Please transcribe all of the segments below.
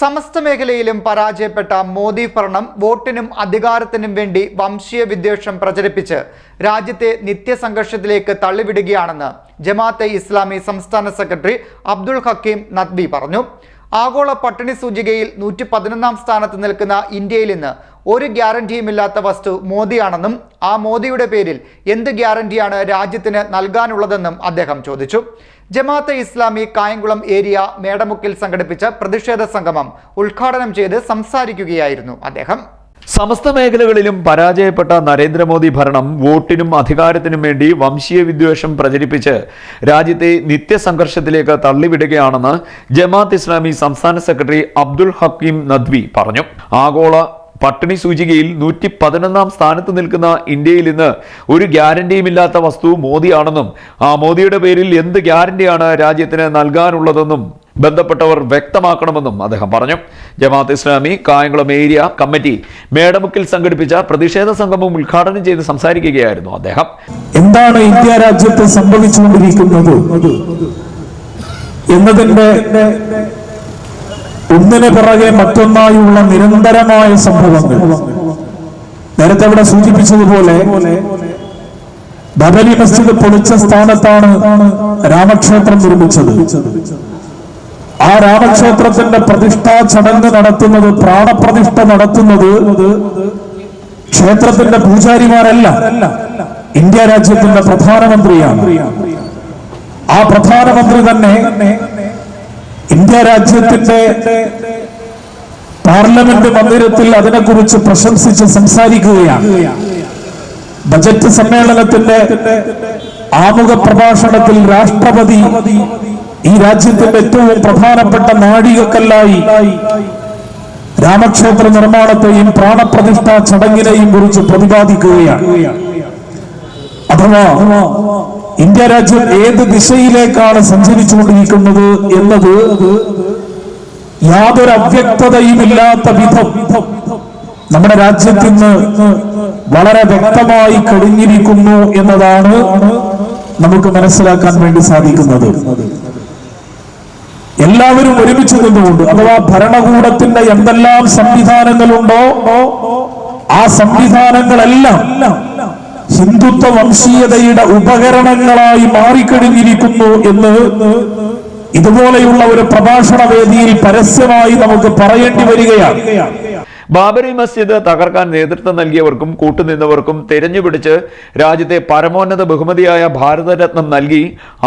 സമസ്ത മേഖലയിലും പരാജയപ്പെട്ട മോദി ഭരണം വോട്ടിനും അധികാരത്തിനും വേണ്ടി വംശീയ വിദ്വേഷം പ്രചരിപ്പിച്ച് രാജ്യത്തെ നിത്യസംഘർഷത്തിലേക്ക് തള്ളിവിടുകയാണെന്ന് ജമാഅത്തെ ഇസ്ലാമി സംസ്ഥാന സെക്രട്ടറി അബ്ദുൾ ഹക്കീം നദ്വി പറഞ്ഞു. ആഗോള പട്ടിണി സൂചികയിൽ നൂറ്റി പതിനൊന്നാം സ്ഥാനത്ത് നിൽക്കുന്ന ഇന്ത്യയിൽ ഇന്ന് ഒരു ഗ്യാരണ്ടിയുമില്ലാത്ത വസ്തു മോദിയാണെന്നും ആ മോദിയുടെ പേരിൽ എന്ത് ഗ്യാരണ്ടിയാണ് രാജ്യത്തിന് നൽകാനുള്ളതെന്നും അദ്ദേഹം ചോദിച്ചു. ജമാഅത്തെ ഇസ്ലാമി കായംകുളം ഏരിയ മേടമുക്കിൽ സംഘടിപ്പിച്ച പ്രതിഷേധ സംഗമം ഉദ്ഘാടനം ചെയ്ത് സംസാരിക്കുകയായിരുന്നു അദ്ദേഹം. സമസ്ത മേഖലകളിലും പരാജയപ്പെട്ട നരേന്ദ്രമോദി ഭരണം വോട്ടിനും അധികാരത്തിനും വേണ്ടി വംശീയ വിദ്വേഷം പ്രചരിപ്പിച്ച് രാജ്യത്തെ നിത്യസംഘർഷത്തിലേക്ക് തള്ളിവിടുകയാണെന്ന് ജമാഅത്ത് ഇസ്ലാമി സംസ്ഥാന സെക്രട്ടറി അബ്ദുൾ ഹക്കീം നദ്വി പറഞ്ഞു. ആഗോള പട്ടിണി സൂചികയിൽ നൂറ്റി പതിനൊന്നാം സ്ഥാനത്ത് നിൽക്കുന്ന ഇന്ത്യയിൽ ഇന്ന് ഒരു ഗ്യാരണ്ടിയുമില്ലാത്ത വസ്തു മോദിയാണെന്നും ആ മോദിയുടെ പേരിൽ എന്ത് ഗ്യാരണ്ടിയാണ് രാജ്യത്തിന് നൽകാനുള്ളതെന്നും ബന്ധപ്പെട്ടവർ വ്യക്തമാക്കണമെന്നും അദ്ദേഹം പറഞ്ഞു. ജമാഅത്ത് ഇസ്ലാമി കായംകുളം ഏരിയ കമ്മിറ്റി മേടമുക്കിൽ സംഘടിപ്പിച്ച പ്രതിഷേധ സംഗമം ഉദ്ഘാടനം ചെയ്ത് സംസാരിക്കുകയായിരുന്നു അദ്ദേഹം. എന്താണ് ഇന്ത്യ രാജ്യത്ത് സംഭവിച്ചുകൊണ്ടിരിക്കുന്നത്? എന്നതിന്റെ ഒന്നിന് പിറകെ മറ്റൊന്നായുള്ള നിരന്തരമായ സംഭവങ്ങൾ. നേരത്തെ ഇവിടെ സൂചിപ്പിച്ചതുപോലെ ബദലി മസ്ജിദ് പൊളിച്ച സ്ഥാനത്താണ് രാമക്ഷേത്രം നിർമ്മിച്ചത്. ആ രാമക്ഷേത്രത്തിന്റെ പ്രതിഷ്ഠാ ചടങ്ങ് നടത്തുന്നത് പ്രാണപ്രതിഷ്ഠ നടത്തുന്നത് ക്ഷേത്രത്തിന്റെ പൂജാരിമാരല്ല ഇന്ത്യ രാജ്യത്തിന്റെ പ്രധാനമന്ത്രിയാണ്. ആ പ്രധാനമന്ത്രി തന്നെ ഇന്ത്യ പാർലമെന്റ് മന്ദിരത്തിൽ അതിനെക്കുറിച്ച് പ്രശംസിച്ച് സംസാരിക്കുകയാണ്. ബജറ്റ് സമ്മേളനത്തിന്റെ ആമുഖ പ്രഭാഷണത്തിൽ രാഷ്ട്രപതി ഈ രാജ്യത്തിന്റെ ഏറ്റവും പ്രധാനപ്പെട്ട നാഴികക്കല്ലായി രാമക്ഷേത്ര നിർമ്മാണത്തെയും പ്രാണപ്രതിഷ്ഠാ ചടങ്ങിനെയും കുറിച്ച് പ്രതിപാദിക്കുകയാണ്. അഥവാ ഇന്ത്യ രാജ്യം ഏത് ദിശയിലേക്കാണ് സഞ്ചരിച്ചുകൊണ്ടിരിക്കുന്നത് എന്നത് യാതൊരു അവ്യക്തതയും ഇല്ലാത്ത വിധം നമ്മുടെ രാജ്യത്തിന് വളരെ വ്യക്തമായി കഴിഞ്ഞിരിക്കുന്നു എന്നതാണ് നമുക്ക് മനസ്സിലാക്കാൻ വേണ്ടി സാധിക്കുന്നത്. എല്ലാവരും ഒരുമിച്ച് നിന്നുകൊണ്ട് അഥവാ ഭരണകൂടത്തിന്റെ എന്തെല്ലാം സംവിധാനങ്ങളുണ്ടോ ആ സംവിധാനങ്ങളെല്ലാം ഹിന്ദുത്വ വംശീയതയുടെ ഉപകരണങ്ങളായി മാറിക്കഴിഞ്ഞിരിക്കുന്നു എന്ന് ഇതുപോലെയുള്ള ഒരു പ്രഭാഷണ വേദിയിൽ പരസ്യമായി നമുക്ക് പറയേണ്ടി വരികയാണ്. ബാബരി മസ്ജിദ് തകർക്കാൻ നേതൃത്വം നൽകിയവർക്കും കൂട്ടുനിന്നവർക്കും തിരഞ്ഞുപിടിച്ച് രാജ്യത്തെ പരമോന്നത ബഹുമതിയായ ഭാരതരത്നം നൽകി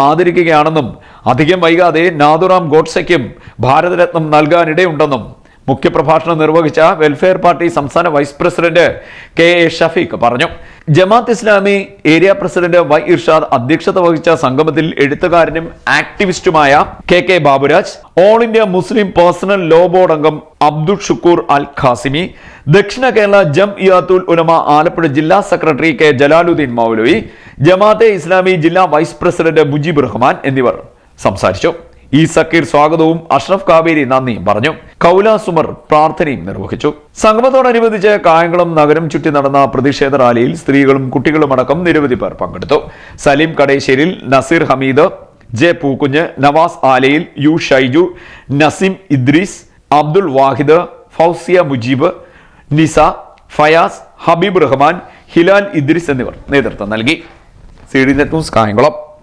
ആദരിക്കുകയാണെന്നും അധികം വൈകാതെ നാഥുറാം ഗോഡ്സെക്കും ഭാരതരത്നം നൽകാനിടയുണ്ടെന്നും മുഖ്യപ്രഭാഷണം നിർവഹിച്ച വെൽഫെയർ പാർട്ടി സംസ്ഥാന vice president K A Shafeeq പറഞ്ഞു. Jamaat Islami area president Y Irshad അധ്യക്ഷത വഹിച്ച സംഗമത്തിൽ എഴുത്തുകാരനും ആക്ടിവിസ്റ്റുമായ K K Baburaj all India Muslim personal law board അംഗം അബ്ദുൾ ഷുക്കൂർ അൽ ഖാസിമി ദക്ഷിണ കേരള ജം ഇയാത്തുൽ ഉലമ ആലപ്പുഴ ജില്ലാ സെക്രട്ടറി കെ ജലാലുദ്ദീൻ മൗലവി ജമാഅത്തെ ഇസ്ലാമി ജില്ലാ വൈസ് പ്രസിഡന്റ് മുജീബ് റഹ്മാൻ എന്നിവർ സംസാരിച്ചു. ഈ സക്കീർ സ്വാഗതവും അഷ്റഫ് കാവേരി നന്ദിയും പറഞ്ഞു. കൗല സുമർ പ്രാർത്ഥനയും നിർവഹിച്ചു. സംഗമത്തോടനുബന്ധിച്ച് കായംകുളം നഗരം ചുറ്റി നടന്ന പ്രതിഷേധ റാലിയിൽ സ്ത്രീകളും കുട്ടികളുമടക്കം നിരവധി പേർ പങ്കെടുത്തു. സലീം കടേശ്ശേരിൽ നസീർ ഹമീദ് ജെ പൂക്കുഞ്ഞ് നവാസ് ആലയിൽ യു ഷൈജു നസീം ഇദ്രീസ് അബ്ദുൾ വാഹിദ് ഫൗസിയ മുജീബ് നിസ ഫയാസ് ഹബീബ് റഹ്മാൻ ഹിലാൽ ഇദ്രിസ് എന്നിവർ നേതൃത്വം നൽകി. C D net news Kayamkulam.